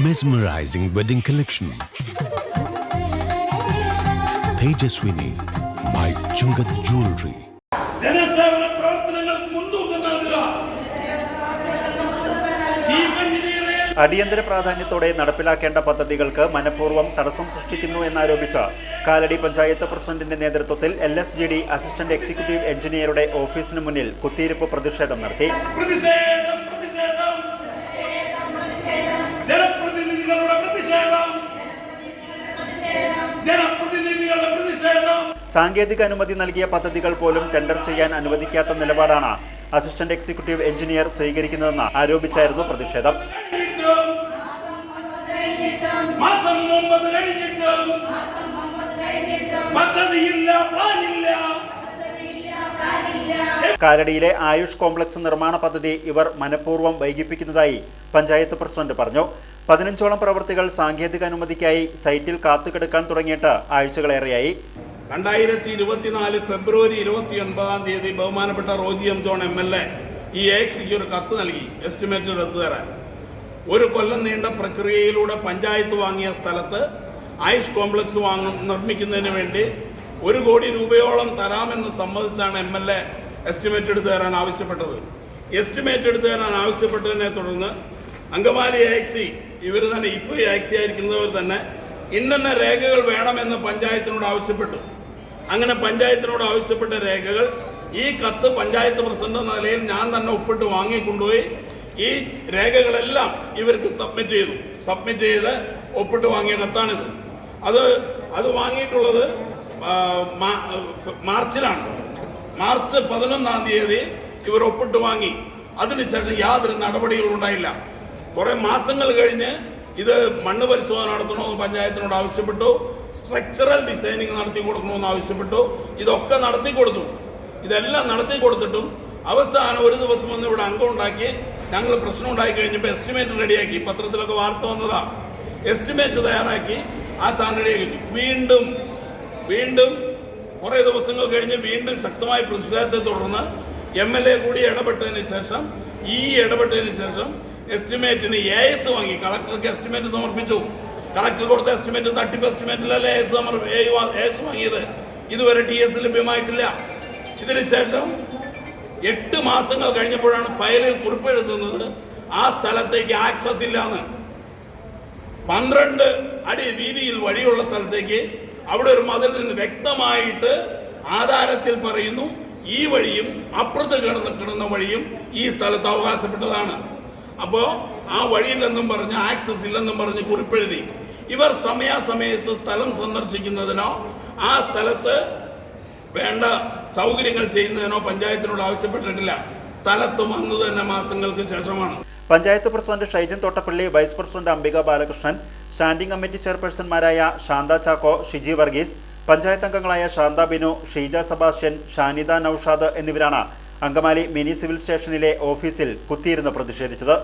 mesmerizing wedding collection. Tejaswini by Chungath Jewelry. ജനസേവന പ്രവർത്തനങ്ങൾക്ക് മുൻതൂക്കം നൽകുക അടിയന്തര പ്രാധാന്യത്തോടെ നടപ്പിലാക്കേണ്ട പദ്ധതികൾക്ക് മനഃപൂർവം തടസ്സം സൃഷ്ടിക്കുന്നു എന്നാരോപിച്ച് കാലടി പഞ്ചായത്ത് പ്രസിഡന്റിന്റെ നേതൃത്വത്തിൽ L S G D assistant executive എഞ്ചിനീയറുടെ ഓഫീസിന് മുന്നിൽ കുത്തിയിരിപ്പ് പ്രതിഷേധം നടത്തി സാങ്കേതിക അനുമതി നൽകിയ പദ്ധതികൾ പോലും ടെൻഡർ ചെയ്യാൻ അനുവദിക്കാത്ത നിലപാടാണ് അസിസ്റ്റന്റ് എക്സിക്യൂട്ടീവ് എഞ്ചിനീയർ സ്വീകരിക്കുന്നതെന്ന് ആരോപിച്ചായിരുന്നു പ്രതിഷേധം. കാരടിയിലെ കാലടിയിലെ ആയുഷ് കോംപ്ലക്സ് നിർമ്മാണ പദ്ധതി ഇവർ മനഃപൂർവം വൈകിപ്പിക്കുന്നതായി പഞ്ചായത്ത് പ്രസിഡന്റ് പറഞ്ഞു. പതിനഞ്ചോളം പ്രവൃത്തികൾ സാങ്കേതിക അനുമതിക്കായി സൈറ്റിൽ കാത്തുകിടക്കാൻ തുടങ്ങിയിട്ട് ആഴ്ചകളേറെയായി. രണ്ടായിരത്തി ഇരുപത്തിനാല് ഫെബ്രുവരി ഇരുപത്തി ഒൻപതാം തീയതി ബഹുമാനപ്പെട്ട Roji M John M L A ഈ എക്സിക്ക് ഒരു കത്ത് നൽകി എസ്റ്റിമേറ്റ് എടുത്തു തരാൻ. ഒരു കൊല്ലം നീണ്ട പ്രക്രിയയിലൂടെ പഞ്ചായത്ത് വാങ്ങിയ സ്ഥലത്ത് ആയുഷ് കോംപ്ലക്സ് വാങ്ങും നിർമ്മിക്കുന്നതിന് വേണ്ടി ഒരു കോടി രൂപയോളം തരാമെന്ന് സമ്മതിച്ചാണ് എം എൽ എ എസ്റ്റിമേറ്റ് എടുത്തു തരാൻ ആവശ്യപ്പെട്ടത്. എസ്റ്റിമേറ്റ് എടുത്തു തരാൻ ആവശ്യപ്പെട്ടതിനെ തുടർന്ന് അങ്കമാലി ആക്സി ഇവർ തന്നെ ഇപ്പോൾ ആക്സി ആയിരിക്കുന്നവർ തന്നെ ഇന്ന രേഖകൾ വേണമെന്ന് പഞ്ചായത്തിനോട് ആവശ്യപ്പെട്ടു. അങ്ങനെ പഞ്ചായത്തിനോട് ആവശ്യപ്പെട്ട രേഖകൾ ഈ കത്ത് പഞ്ചായത്ത് പ്രസിഡന്റ് എന്ന നിലയിൽ ഞാൻ തന്നെ ഒപ്പിട്ട് വാങ്ങിക്കൊണ്ടുപോയി. ഈ രേഖകളെല്ലാം ഇവർക്ക് സബ്മിറ്റ് ചെയ്തു. സബ്മിറ്റ് ചെയ്ത് ഒപ്പിട്ട് വാങ്ങിയ കത്താണിത്. അത് അത് വാങ്ങിയിട്ടുള്ളത് മാർച്ചിലാണ്. മാർച്ച് പതിനൊന്നാം തീയതി ഇവർ ഒപ്പിട്ട് വാങ്ങി. അതിനുശേഷം യാതൊരു നടപടികളും ഉണ്ടായില്ല. കുറെ മാസങ്ങൾ കഴിഞ്ഞ് ഇത് മണ്ണ് പരിശോധന നടത്തണമെന്ന് പഞ്ചായത്തിനോട് ആവശ്യപ്പെട്ടു. സ്ട്രക്ചറൽ ഡിസൈനിങ് നടത്തി കൊടുക്കണമെന്ന് ആവശ്യപ്പെട്ടു. ഇതൊക്കെ നടത്തി കൊടുത്തു. ഇതെല്ലാം നടത്തി കൊടുത്തിട്ടും അവസാനം ഒരു ദിവസം വന്ന് ഇവിടെ അംഗം ഉണ്ടാക്കി. ഞങ്ങൾ പ്രശ്നം ഉണ്ടായി കഴിഞ്ഞപ്പോൾ എസ്റ്റിമേറ്റ് റെഡിയാക്കി പത്രത്തിലൊക്കെ വാർത്ത വന്നതാ. എസ്റ്റിമേറ്റ് തയ്യാറാക്കി. ആ സാധനം റെഡിയാക്കി വീണ്ടും വീണ്ടും കുറേ ദിവസങ്ങൾ കഴിഞ്ഞ് വീണ്ടും ശക്തമായ പ്രതിഷേധത്തെ തുടർന്ന് എം എൽ എ കൂടി ഇടപെട്ടതിന് ശേഷം ഈ ഇടപെട്ടതിന് ശേഷം എസ്റ്റിമേറ്റിന് എ എസ് വാങ്ങി. കളക്ടർക്ക് എസ്റ്റിമേറ്റ് സമർപ്പിച്ചു. കളക്ടർ കൊടുത്ത എസ്റ്റിമേറ്റ് തട്ടിപ്പ് എസ്റ്റിമേറ്റിലല്ലേ എ എസ് വാങ്ങിയത്. ഇതുവരെ ടി എസ് ലഭ്യമായിട്ടില്ല. ഇതിന് ശേഷം എട്ട് മാസങ്ങൾ കഴിഞ്ഞപ്പോഴാണ് ഫയലിൽ കുറിപ്പെഴുതുന്നത്. ആ സ്ഥലത്തേക്ക് ആക്സസ് ഇല്ലാന്ന്. പന്ത്രണ്ട് അടി വീതിയിൽ വഴിയുള്ള സ്ഥലത്തേക്ക് അവിടെ ഒരു മതിൽ നിന്ന് വ്യക്തമായിട്ട് ആധാരത്തിൽ പറയുന്നു ഈ വഴിയും അപ്പുറത്ത് കിടന്ന് കിടന്ന വഴിയും ഈ സ്ഥലത്ത് അവകാശപ്പെട്ടതാണ്. അപ്പോ ആ വഴിയില്ലെന്നും പറഞ്ഞ് ആക്സസ് ഇല്ലെന്നും പറഞ്ഞ് കുറിപ്പെഴുതി. ഇവർ സമയാസമയത്ത് സ്ഥലം സന്ദർശിക്കുന്നതിനോ ആ സ്ഥലത്ത് വേണ്ട സൗകര്യങ്ങൾ ചെയ്യുന്നതിനോ പഞ്ചായത്തിനോട് ആവശ്യപ്പെട്ടിട്ടില്ല. സ്ഥലത്ത് വന്നു തന്നെ മാസങ്ങൾക്ക് ശേഷമാണ്. Panchayat president Shaijan Thottappally vice president Ambika Balakrishnan standing committee ചെയർപേഴ്സൺമാരായ Shantha Chacko Shiji Varghese panchayat അംഗങ്ങളായ ശാന്ത ബിനു ഷീജ സബാസ്റ്റ്യൻ ഷാനിത നൌഷാദ് എന്നിവരാണ് അങ്കമാലി മിനി സിവിൽ സ്റ്റേഷനിലെ ഓഫീസിൽ കുത്തിയിരുന്ന് പ്രതിഷേധിച്ചത്